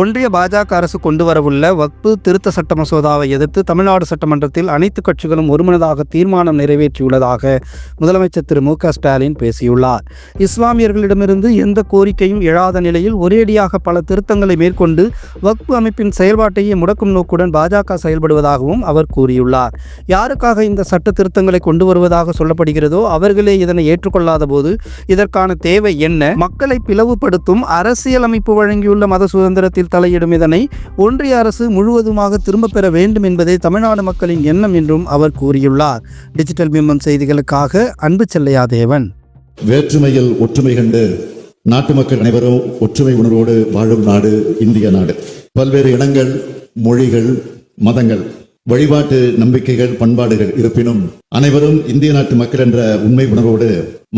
ஒன்றிய பாஜக அரசு கொண்டு வரவுள்ள வக்பு திருத்த சட்ட மசோதாவை எதிர்த்து தமிழ்நாடு சட்டமன்றத்தில் அனைத்து கட்சிகளும் ஒருமனதாக தீர்மானம் நிறைவேற்றியுள்ளதாக முதலமைச்சர் திரு மு க ஸ்டாலின் பேசியுள்ளார். இஸ்லாமியர்களிடமிருந்து எந்த கோரிக்கையும் எழாத நிலையில் ஒரேடியாக பல திருத்தங்களை மேற்கொண்டு வக்பு அமைப்பின் செயல்பாட்டையே முடக்கும் நோக்குடன் பாஜக செயல்படுவதாகவும் அவர் கூறியுள்ளார். யாருக்காக இந்த சட்ட திருத்தங்களை கொண்டு வருவதாக சொல்லப்படுகிறதோ அவர்களே இதனை ஏற்றுக்கொள்ளாத போது இதற்கான தேவை என்ன? மக்களை பிளவுபடுத்தும் அரசியலமைப்பு வழங்கியுள்ள மத சுதந்திரத்தில் தலையிடும் இதனை ஒன்றிய அரசு முழுவதுமாக திரும்பப் பெற வேண்டும் என்பதே தமிழ்நாடு மக்களின் எண்ணம் என்றும் அவர் கூறியுள்ளார். டிஜிட்டல் பிம்பம் செய்திகளுக்காக அன்பு செல்லையா தேவன் வேற்றுமையில் ஒற்றுமை கண்டு நாட்டு மக்கள் அனைவரும் ஒற்றுமை உணர்வோடு வாழும் நாடு இந்திய நாடு. பல்வேறு இனங்கள் மொழிகள் மதங்கள் வழிபாட்டு நம்பிக்கைகள் பண்பாடுகள் இருப்பினும் அனைவரும் இந்திய நாட்டு மக்கள் என்ற உண்மை உணர்வோடு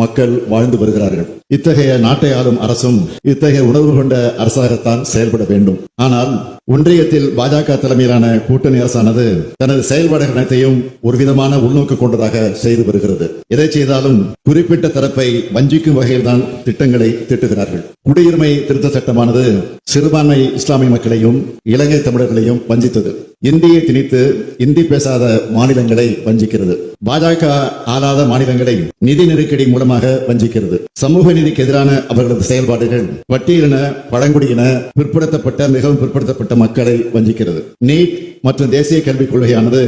மக்கள் வாழ்ந்து வருகிறார்கள். இத்தகைய நாட்டை ஆளும் அரசும் இத்தகைய உணர்வு கொண்ட அரசாகத்தான் செயல்பட வேண்டும். ஆனால் ஒன்றியத்தில் பாஜக தலைமையிலான கூட்டணி அரசானது தனது செயல்பாடுகள் அனைத்தையும் ஒரு விதமான உள்நோக்கு கொண்டதாக செய்து வருகிறது. எதை செய்தாலும் குறிப்பிட்ட தரப்பை வஞ்சிக்கும் வகையில் தான் திட்டங்களை திட்டுகிறார்கள். குடியுரிமை திருத்த சட்டமானது சிறுபான்மை இஸ்லாமிய மக்களையும் இலங்கை தமிழர்களையும் வஞ்சித்தது. இந்தியை திணித்து இந்தி பேசாத மாநிலங்களை வஞ்சிக்கிறது. பாஜக ஆளாத மாநிலங்களை நிதி நெருக்கடி மூலமாக வஞ்சிக்கிறது. சமூக நீதிக்கு எதிரான அவர்களது செயல்பாடுகள் பட்டியலின பழங்குடியின பிற்படுத்தப்பட்ட மிகவும் பிற்படுத்தப்பட்ட மக்களை வஞ்சிக்கிறது. நீட் மற்றும் தேசிய கல்விக் கொள்கையானது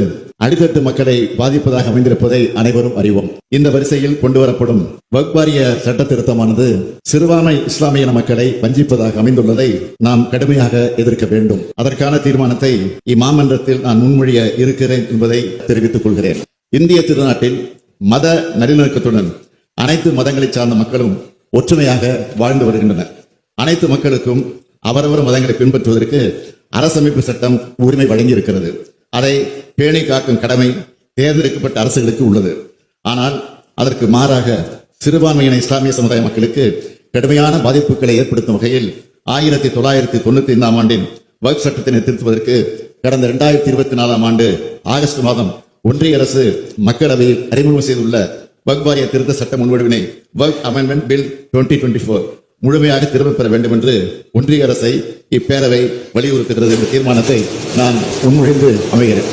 அடித்தட்டு மக்களை பாதிப்பதாக அமைந்திருப்பதை அனைவரும் அறிவோம். இந்த வரிசையில் கொண்டு வரப்படும் வக்பாரிய சட்ட திருத்தமானது சிறுபான்மை இஸ்லாமிய மக்களை வஞ்சிப்பதாக அமைந்துள்ளதை நாம் கடுமையாக எதிர்க்க வேண்டும். அதற்கான தீர்மானத்தை இம்மாமன்றத்தில் நான் முன்மொழிய இருக்கிறேன் என்பதை தெரிவித்துக் கொள்கிறேன். இந்திய திருநாட்டில் மத நல்லிணக்கத்துடன் அனைத்து மதங்களை சார்ந்த மக்களும் ஒற்றுமையாக வாழ்ந்து வருகின்றனர். அனைத்து மக்களுக்கும் அவரவர் மதங்களை பின்பற்றுவதற்கு அரசமைப்பு சட்டம் உரிமை வழங்கி இருக்கிறது அதை பேணி காக்கும் கடமை தேர்ந்தெடுக்கப்பட்ட அரசுகளுக்கு உள்ளது. ஆனால் அதற்கு மாறாக சிறுபான்மையின இஸ்லாமிய சமுதாய மக்களுக்கு கடுமையான பாதிப்புகளை ஏற்படுத்தும் வகையில் ஆயிரத்தி தொள்ளாயிரத்தி தொண்ணூத்தி ஐந்தாம் ஆண்டின் வகுப்பு சட்டத்தினை திருத்துவதற்கு கடந்த இரண்டாயிரத்தி இருபத்தி நாலாம் ஆண்டு ஆகஸ்ட் மாதம் ஒன்றிய அரசு மக்களவையில் அறிமுகம் செய்துள்ள வக் வாரிய திருத்த சட்ட முன்வடிவினை வக் அமெண்ட்மெண்ட் பில் 2024 முழுமையாக திரும்பப் பெற வேண்டும் என்று ஒன்றிய அரசை இப்பேரவை வலியுறுத்துகிறது என்ற தீர்மானத்தை நான் முன்மொழிந்து அமைகிறேன்.